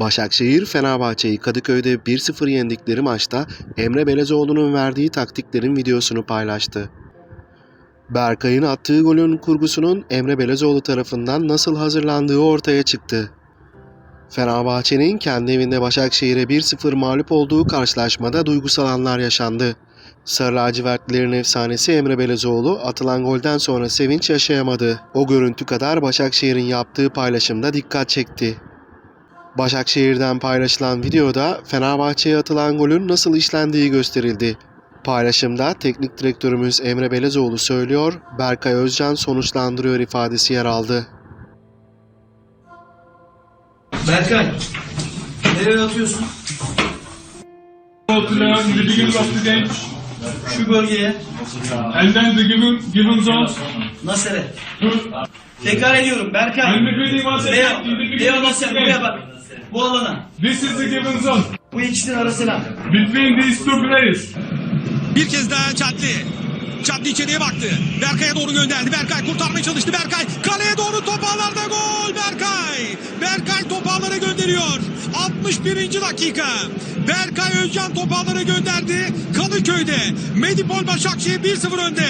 Başakşehir Fenerbahçe'yi Kadıköy'de 1-0 yendikleri maçta Emre Belezoğlu'nun verdiği taktiklerin videosunu paylaştı. Berkay'ın attığı golün kurgusunun Emre Belezoğlu tarafından nasıl hazırlandığı ortaya çıktı. Fenerbahçe'nin kendi evinde Başakşehir'e 1-0 mağlup olduğu karşılaşmada duygusal anlar yaşandı. Sarı lacivertlilerin efsanesi Emre Belezoğlu atılan golden sonra sevinç yaşayamadı. O görüntü kadar Başakşehir'in yaptığı paylaşımda dikkat çekti. Başakşehir'den paylaşılan videoda Fenerbahçe'ye atılan golün nasıl işlendiği gösterildi. Paylaşımda teknik direktörümüz Emre Belezoğlu söylüyor, Berkay Özcan sonuçlandırıyor ifadesi yer aldı. Berkay, nereye atıyorsun? Şu bölgeye. and then the given given zones. Nasere. Tekrar ediyorum Berkay. Leo, Leo Nasser buraya bak. Bu alana. This is the given zone Bu ikisinin arasına. between these two players. Bir kez daha Çatli. Çatli içeriye baktı. Berkay'a doğru gönderdi. Berkay kurtarmaya çalıştı. Berkay kaleye doğru top ağlarda gol. Berkay. Berkay top ağlara gönderiyor. 61. dakika. Berkay Özcan top ağlara gönderdi. Kadıköy'de. Medipol Başakşehir 1-0 önde.